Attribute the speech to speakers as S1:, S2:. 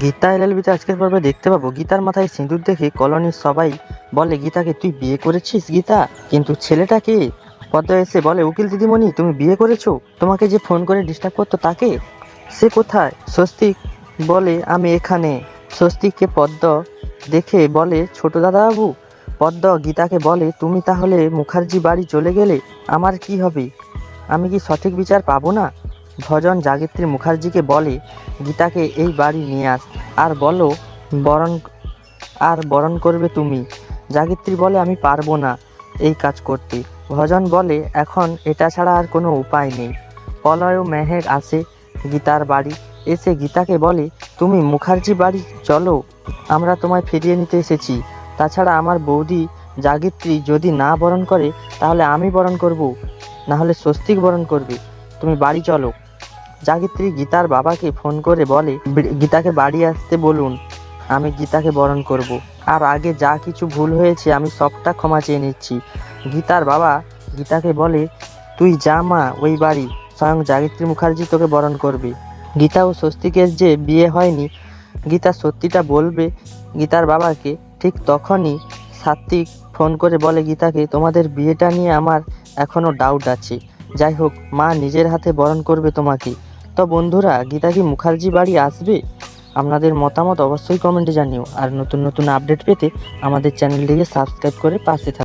S1: গীতা এল এলএলবিতে আজকের পর্বে দেখতে পাবো। গীতার মাথায় সিঁদুর দেখে কলোনির সবাই বলে, গীতাকে তুই বিয়ে করেছিস, গীতা? কিন্তু ছেলেটা কে? পদ্ম এসে বলে, উকিল দিদিমণি, তুমি বিয়ে করেছ? তোমাকে যে ফোন করে ডিস্টার্ব করতো তাকে? সে কোথায়? স্বস্তিক বলে, আমি এখানে। স্বস্তিককে পদ্ম দেখে বলে, ছোট দাদাবাবু। পদ্ম গীতাকে বলে, তুমি তাহলে মুখার্জি বাড়ি চলে গেলে? আমার কি হবে? আমি কি সঠিক বিচার পাবো না? ভজন জাগিত্রী মুখার্জিকে বলে, গীতাকে এই বাড়ি নিয়ে আস। আর বলো, বরণ, আর বরণ করবে তুমি। জাগিত্রী বলে, আমি পারব না এই কাজ করতে। ভজন বলে, এখন এটা ছাড়া আর কোনো উপায় নেই। পলয় মেহের আসে গীতার বাড়ি। এসে গীতাকে বলে, তুমি মুখার্জি বাড়ি চলো, আমরা তোমায় ফিরিয়ে নিতে এসেছি। তাছাড়া আমার বৌদি জাগিত্রী যদি না বরণ করে, তাহলে আমি বরণ করব না হলে স্বস্তিক বরণ করবে। তুমি বাড়ি চলো। জাগিত্রী গীতার বাবাকে ফোন করে বলে গীতাকে বাড়ি আসতে বলুন, আমি গীতাকে বরণ করব। আর আগে যা কিছু ভুল হয়েছে, আমি সবটা ক্ষমা চেয়ে নিচ্ছি। গীতার বাবা গীতাকে বলে, তুই যা মা, ওই বাড়ি, স্বয়ং জাগিত্রী মুখার্জি তোকে বরণ করবে। গীতা ও স্বস্তিকের যে বিয়ে হয়নি, গীতা সত্যিটা বলবে। গীতার বাবাকে ঠিক তখনই সাত্বিক ফোন করে বলে, গীতাকে, তোমাদের বিয়েটা নিয়ে আমার এখনও ডাউট আছে। যাই হোক, মা নিজের হাতে বরণ করবে তোমাকে। তো বন্ধুরা গীতা কি মুখার্জি বাড়ি আসবে? আপনাদের মতামত অবশ্যই কমেন্টে জানিও। আর নতুন নতুন আপডেট পেতে আমাদের চ্যানেলটিকে সাবস্ক্রাইব করে পাশে থাকুন